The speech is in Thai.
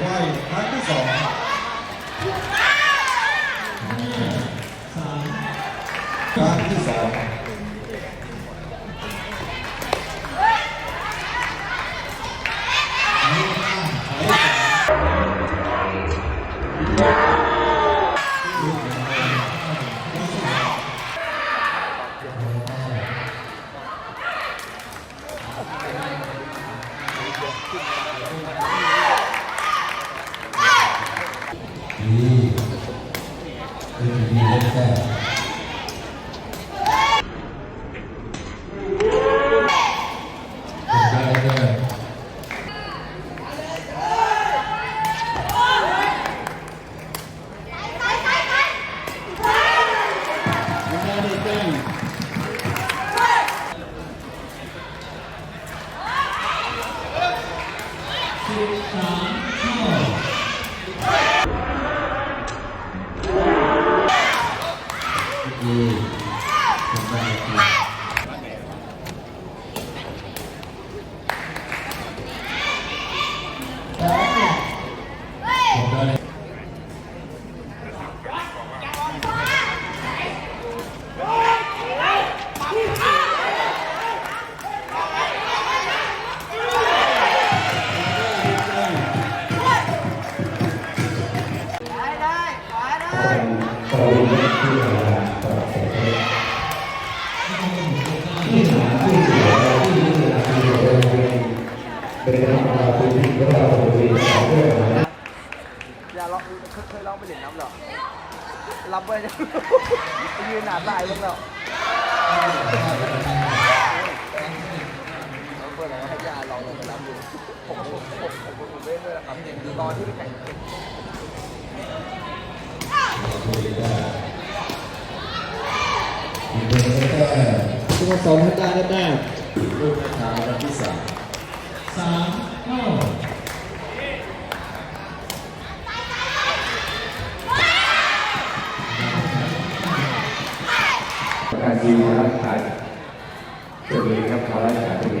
ไขว้ครั้งที่สองสามครั้งที่สอง ดีเป็ เป็นธรรมดาคือที่เราเป็นเรื่องเรื่องนอย่าลองเคยลองไปเล่นน้ำหรอรับไปจะไปยืนหนาตายบ้างแล้วเราเปิดอะไรให้ยาลองลงไปรับดูผมผมผมผมผมเล่นด้วยนะครับตอนที่ไปแข่งแค่สโมสรพัฒนาได้แต้มลูกทางวันที่ สามเก้าการดีครับขายสวัสดีครับขอรับขาย